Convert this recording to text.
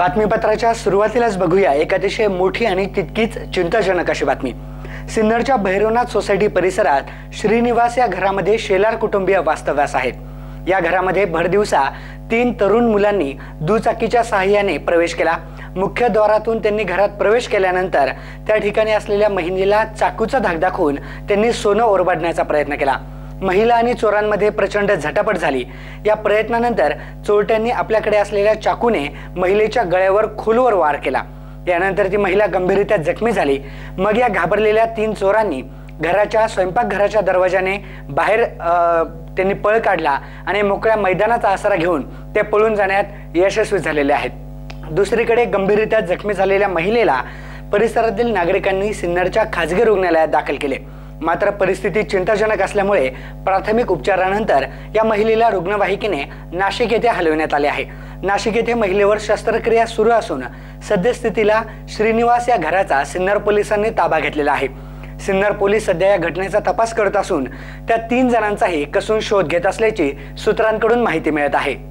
बातमीपत्राच्या सुरुवातीलाच बघूया. एक अतिशय मोठी आणि तितकीच चिंताजनक अशी बातमी. सिन्नरच्या भैरवनाथ सोसायटी परिसरात श्रीनिवास या घरामध्ये शेलार कुटुंबीय वास्तव्यास आहेत या घरामध्ये भरदिवसा तीन तरुण मुलांनी दुचाकीच्या सहाय्याने प्रवेश केला. मुख्य द्वारातून त्यांनी घरात प्रवेश केल्यानंतर त्या ठिकाणी असलेल्या महिलेला चाकूचा धाक दाखवून त्यांनी सोनं ओरबाडण्याचा प्रयत्न केला. महिला आणि चोरांमध्ये प्रचंड झटापट झाली. या प्रयत्नानंतर चोरट्यांनी आपल्याकडे असलेल्या चाकूने महिलेच्या गळ्यावर खोलवर वार केला. यानंतर ती महिला गंभीररित्या जखमी झाली. मग या घाबरलेल्या तीन चोरांनी घराच्या स्वयंपाकघराच्या दरवाजाने बाहेर त्यांनी पळ काढला आणि मोकळ्या मैदानाचा आसरा घेऊन ते पळून जाण्यात यशस्वी झालेले आहेत. दुसरीकडे गंभीररित्या जखमी झालेल्या महिलेला परिसरातील नागरिकांनी सिन्नरच्या खाजगी रुग्णालयात दाखल केले. मात्र परिस्थिती चिंताजनक असल्यामुळे प्राथमिक उपचारानंतर या महिलेला रुग्णवाहिकेने नाशिक येथे हलविण्यात आले आहे. नाशिक येथे महिलेवर शस्त्रक्रिया सुरू असून सद्यस्थितीला श्रीनिवास या घराचा सिन्नर पोलिसांनी ताबा घेतलेला आहे. सिन्नर पोलीस सध्या या घटनेचा तपास करत असून त्या तीन जणांचाही कसून शोध घेत असल्याची सूत्रांकडून माहिती मिळत आहे.